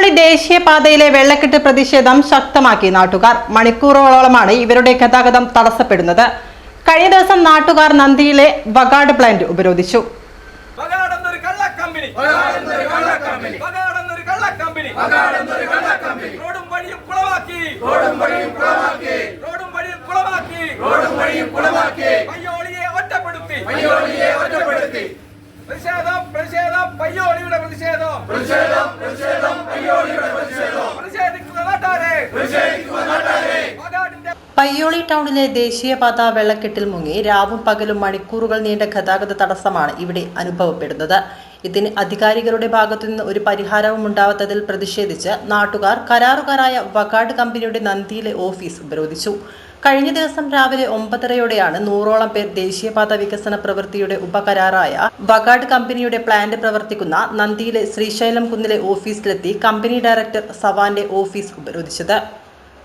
പയ്യോളി ദേശീയപാതയിലെ വെള്ളക്കെട്ട് പ്രതിഷേധം ശക്തമാക്കി നാട്ടുകാർ. മണിക്കൂറുകളോളമാണ് ഇവരുടെ ഗതാഗതം തടസ്സപ്പെടുന്നത്. കഴിഞ്ഞ ദിവസം നാട്ടുകാർ നന്ദിയിലെ വഗാഡ് പ്ലാന്റ് ഉപരോധിച്ചു. പ്രതിഷേധം പ്രതിഷേധം പയ്യോളിയുടെ പ്രതിഷേധം. പകാടെന്നൊരു പയ്യോളി ടൗണിലെ ദേശീയപാത വെള്ളക്കെട്ടിൽ മുങ്ങി രാവും പകലും മണിക്കൂറുകൾ നീണ്ട ഗതാഗത തടസ്സമാണ് ഇവിടെ അനുഭവപ്പെടുന്നത്. ഇതിന് അധികാരികളുടെ ഭാഗത്തുനിന്ന് ഒരു പരിഹാരവും ഉണ്ടാവാത്തതിൽ പ്രതിഷേധിച്ച് നാട്ടുകാർ കരാറുകാരായ വകാട് കമ്പനിയുടെ നന്ദിയിലെ ഓഫീസ് ഉപരോധിച്ചു. കഴിഞ്ഞ ദിവസം രാവിലെ ഒമ്പതരയോടെയാണ് നൂറോളം പേർ ദേശീയപാത വികസന പ്രവൃത്തിയുടെ ഉപകരാറായ വഗാഡ് കമ്പനിയുടെ പ്ലാന്റ് പ്രവർത്തിക്കുന്ന നന്ദിയിലെ ശ്രീശൈലം കുന്നിലെ ഓഫീസിലെത്തി കമ്പനി ഡയറക്ടർ സവാന്റെ ഓഫീസ് ഉപരോധിച്ചത്.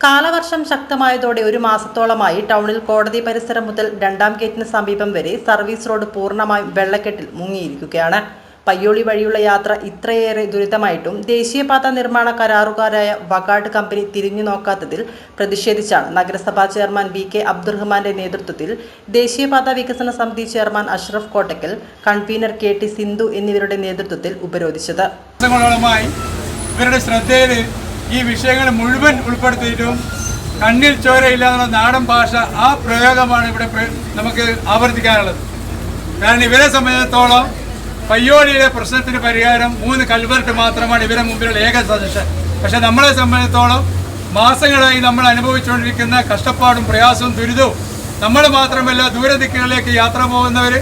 കാലവർഷം ശക്തമായതോടെ ഒരു മാസത്തോളമായി ടൗണിൽ കോടതി പരിസരം മുതൽ രണ്ടാം ഗേറ്റിന് സമീപം വരെ സർവീസ് റോഡ് പൂർണമായും വെള്ളക്കെട്ടിൽ മുങ്ങിയിരിക്കുകയാണ്. പയ്യോളി വഴിയുള്ള യാത്ര ഇത്രയേറെ ദുരിതമായിട്ടും ദേശീയപാത നിർമ്മാണ കരാറുകാരായ വഗാഡ് കമ്പനി തിരിഞ്ഞു നോക്കാത്തതിൽ പ്രതിഷേധിച്ചാണ് നഗരസഭാ ചെയർമാൻ വി കെ അബ്ദുറഹ്മാന്റെ നേതൃത്വത്തിൽ ദേശീയപാത വികസന സമിതി chairman Ashraf Kottakkal convener K T Sindhu എന്നിവരുടെ നേതൃത്വത്തിൽ ഉപരോധിച്ചത്. ഈ വിഷയങ്ങൾ മുഴുവൻ ഉൾപ്പെടുത്തിയിട്ടും കണ്ണിൽ ചോരയില്ല നാടൻ ഭാഷ ആ പ്രയോഗമാണ് ഇവിടെ നമുക്ക് ആവർത്തിക്കാനുള്ളത്. കാരണം ഇവരെ സംബന്ധിച്ചിടത്തോളം പയ്യോളിയിലെ പ്രശ്നത്തിന് പരിഹാരം മൂന്ന് കൽവർട്ട് മാത്രമാണ് ഇവരെ മുമ്പിലുള്ള ഏക സജഷൻ. പക്ഷെ നമ്മളെ സംബന്ധിച്ചിടത്തോളം മാസങ്ങളായി നമ്മൾ അനുഭവിച്ചുകൊണ്ടിരിക്കുന്ന കഷ്ടപ്പാടും പ്രയാസവും ദുരിതവും നമ്മൾ മാത്രമല്ല ദൂരദിക്കുകളിലേക്ക് യാത്ര പോകുന്നവർ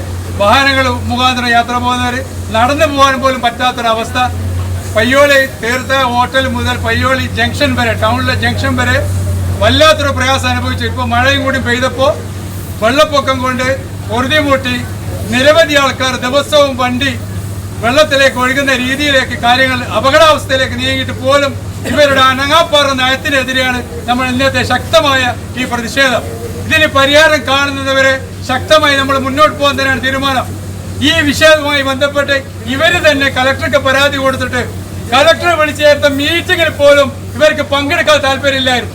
വാഹനങ്ങൾ മുഖാന്തരം യാത്ര പോകുന്നവർ നടന്നു പോകാൻ പോലും പറ്റാത്തൊരവസ്ഥ പയ്യോളി തീർത്ത ഹോട്ടൽ മുതൽ പയ്യോളി ജംഗ്ഷൻ വരെ ടൗണിലെ ജംഗ്ഷൻ വരെ വല്ലാത്തൊരു പ്രയാസം അനുഭവിച്ചു. ഇപ്പോൾ മഴയും കൂടി പെയ്തപ്പോൾ വെള്ളപ്പൊക്കം കൊണ്ട് പൊറുതി മൂട്ടി നിരവധി ആൾക്കാർ ദിവസവും വണ്ടി വെള്ളത്തിലേക്ക് ഒഴുകുന്ന രീതിയിലേക്ക് കാര്യങ്ങൾ അപകടാവസ്ഥയിലേക്ക് നീങ്ങിയിട്ട് പോലും ഇവരുടെ അനങ്ങാപ്പാറ നയത്തിനെതിരെയാണ് നമ്മൾ ഇന്നത്തെ ശക്തമായ ഈ പ്രതിഷേധം. ഇതിന് പരിഹാരം കാണുന്നതുവരെ ശക്തമായി നമ്മൾ മുന്നോട്ട് പോകാൻ തന്നെയാണ് തീരുമാനം. ഈ വിഷയവുമായി ബന്ധപ്പെട്ട് ഇവർ തന്നെ കലക്ടർക്ക് പരാതി കൊടുത്തിട്ട് കലക്ടർ വിളിച്ചു ചേർത്ത മീറ്റിംഗിൽ പോലും ഇവർക്ക് പങ്കെടുക്കാൻ താല്പര്യമില്ലായിരുന്നു.